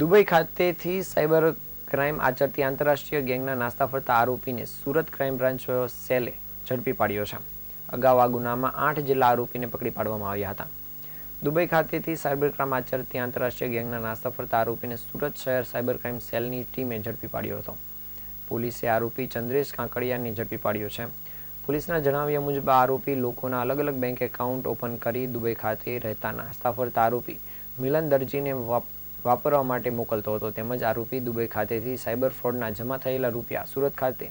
Dubai ખાતેથી cyber crime આચરતી આંતરરાષ્ટ્રીય ગેંગના નાસ્તા ફરતા આરોપીને સુરત ક્રાઇમ બ્રાન્ચ સેલે ઝડપી પાડ્યો છે. અગાઉ આ ગુનામાં આઠ જેટલા આરોપીને પકડી પાડવામાં આવ્યા હતા. દુબઈ ખાતેથી સાયબર ક્રાઇમ આચરતી આંતરરાષ્ટ્રીય ગેંગના નાસ્તા ફરતા આરોપીને સુરત શહેર સાયબર ક્રાઇમ સેલની ટીમે ઝડપી પાડ્યો હતો. પોલીસે આરોપી ચંદ્રેશ કાંકડિયાને ઝડપી પાડ્યો છે. પોલીસના જણાવ્યા મુજબ આરોપી લોકોના અલગ અલગ બેંક એકાઉન્ટ ઓપન કરી દુબઈ ખાતે રહેતા નાસ્તા ફરતા આરોપી મિલન દરજીને વાપરવા માટે મોકલતો હતો. તેમજ આરોપી દુબઈ ખાતેથી સાયબર ફ્રોડના જમા થયેલા રૂપિયા સુરત ખાતે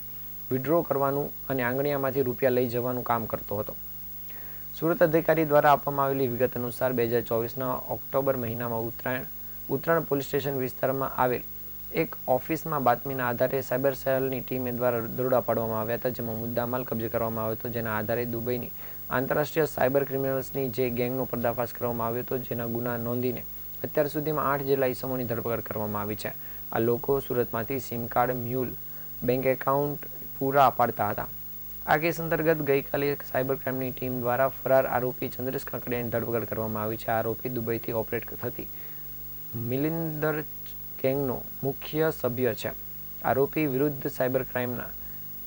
વિડ્રો કરવાનું અને આંગણિયામાંથી રૂપિયા લઈ જવાનું કામ કરતો હતો. સુરત અધિકારી દ્વારા આપવામાં આવેલી વિગત અનુસાર બે હજાર ચોવીસના ઓક્ટોબર મહિનામાં ઉત્તરાયણ ઉત્તરાયણ પોલીસ સ્ટેશન વિસ્તારમાં આવેલ એક ઓફિસમાં બાતમીના આધારે સાયબર સેલની ટીમે દ્વારા દરોડા પાડવામાં આવ્યા હતા, જેમાં મુદ્દામાલ કબજે કરવામાં આવ્યો હતો. જેના આધારે દુબઈની આંતરરાષ્ટ્રીય સાયબર ક્રિમિનલ્સની જે ગેંગનો પર્દાફાશ કરવામાં આવ્યો હતો, જેના ગુના નોંધીને અત્યાર સુધીમાં આઠ જેટલા ઇસમોની ધરપકડ કરવામાં આવી છે. આ લોકો સુરતમાંથી SIM card, mule, bank account પૂરા પાડતા હતા. આ કેસ અંતર્ગત ગઈકાલે સાયબર ક્રાઇમની ટીમ દ્વારા ફરાર આરોપી ચંદ્રેશ કાકડિયાની ધરપકડ કરવામાં આવી છે. આરોપી દુબઈથી ઓપરેટ થતી મિલિંદર ગેંગનો મુખ્ય સભ્ય છે. આરોપી વિરુદ્ધ સાયબર ક્રાઇમના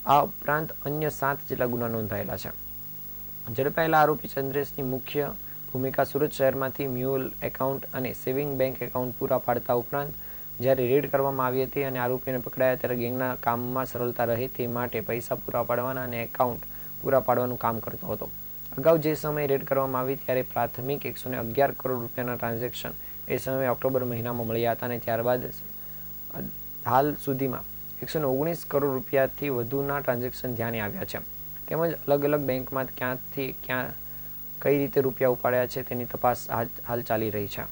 આ ઉપરાંત અન્ય સાત જેટલા ગુના નોંધાયેલા છે. ઝડપાયેલા આરોપી ચંદ્રેશની મુખ્ય ભૂમિકા સુરત શહેરમાંથી મ્યુઅલ એકાઉન્ટ અને સેવિંગ બેંક એકાઉન્ટ પૂરા પાડતા ઉપરાંત જ્યારે રેડ કરવામાં આવી હતી અને આરોપીને પકડાયા ત્યારે ગેંગના કામમાં સરળતા રહે તે માટે પૈસા પૂરા પાડવાના અને એકાઉન્ટ પૂરા પાડવાનું કામ કરતો હતો. અગાઉ જે સમયે રેડ કરવામાં આવી ત્યારે પ્રાથમિક એકસો અગિયાર કરોડ રૂપિયાના ટ્રાન્ઝેક્શન એ સમયે ઓક્ટોબર મહિનામાં મળ્યા હતા અને ત્યારબાદ હાલ સુધીમાં એકસો ઓગણીસ કરોડ રૂપિયાથી વધુના ટ્રાન્ઝેક્શન ધ્યાને આવ્યા છે. તેમજ અલગ અલગ બેંકમાં ક્યાંથી ક્યાં કઈ રીતે રૂપિયા ઉપાડ્યા છે તેની તપાસ હાલ ચાલી રહી છે.